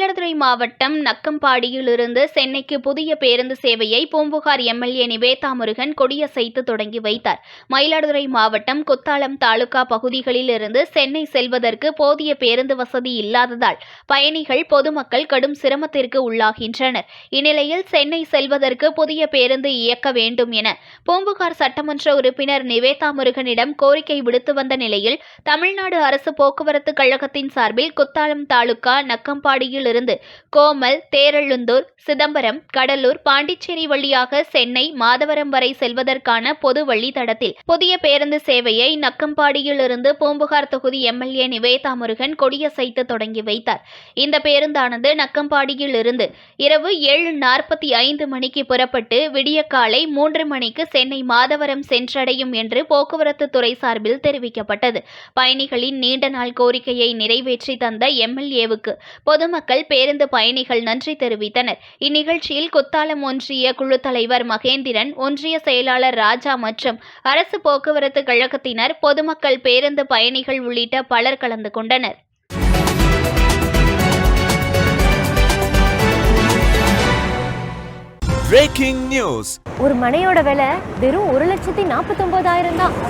Mayiladuthurai மாவட்டம் நக்கம்பாடியிலிருந்து சென்னைக்கு புதிய பேருந்து சேவையை பூம்புகார் எம்எல்ஏ நிவேதா முருகன் கொடியசைத்து தொடங்கி வைத்தார். மயிலாடுதுறை மாவட்டம் குத்தாலம் தாலுகா பகுதிகளிலிருந்து சென்னை செல்வதற்கு போதிய பேருந்து வசதி இல்லாததால் பயணிகள் பொதுமக்கள் கடும் சிரமத்திற்கு உள்ளாகின்றனர். இந்நிலையில் சென்னை செல்வதற்கு புதிய பேருந்து இயக்க வேண்டும் என பூம்புகார் சட்டமன்ற உறுப்பினர் நிவேதா முருகனிடம் கோரிக்கை விடுத்து வந்த நிலையில் தமிழ்நாடு அரசு போக்குவரத்து கழகத்தின் சார்பில் குத்தாலம் தாலுகா நக்கம்பாடியில் இருந்து கோமல் தேரழுந்தூர் சிதம்பரம் கடலூர் பாண்டிச்சேரி வழியாக சென்னை மாதவரம் வரை செல்வதற்கான பொது வழித்தடத்தில் புதிய பேருந்து சேவையை நக்கம்பாடியிலிருந்து பூம்புகார் தொகுதி எம்எல்ஏ நிவேதா முருகன் கொடியசைத்து தொடங்கி வைத்தார். இந்த பேருந்தானது நக்கம்பாடியில் இருந்து இரவு ஏழு நாற்பத்தி ஐந்து மணிக்கு புறப்பட்டு விடிய காலை மூன்று மணிக்கு சென்னை மாதவரம் சென்றடையும் என்று போக்குவரத்து துறை சார்பில் தெரிவிக்கப்பட்டது. பயணிகளின் நீண்ட நாள் கோரிக்கையை நிறைவேற்றி தந்த எம்எல்ஏவுக்கு பொதுமக்கள் பேருந்து பயணிகள் நன்றி தெரிவித்தனர். இந்நிகழ்ச்சியில் குத்தாலம் ஒன்றிய குழு தலைவர் மகேந்திரன் ஒன்றிய செயலாளர் ராஜா மற்றும் அரசு போக்குவரத்து கழகத்தினர் பொதுமக்கள் பேருந்து பயணிகள் உள்ளிட்ட பலர் கலந்து கொண்டனர். பிரேக்கிங் நியூஸ் ஒரு மனையோட விலை வெறும் ஒரு லட்சத்தி நாற்பத்தொன்பதாயிரம் தான்.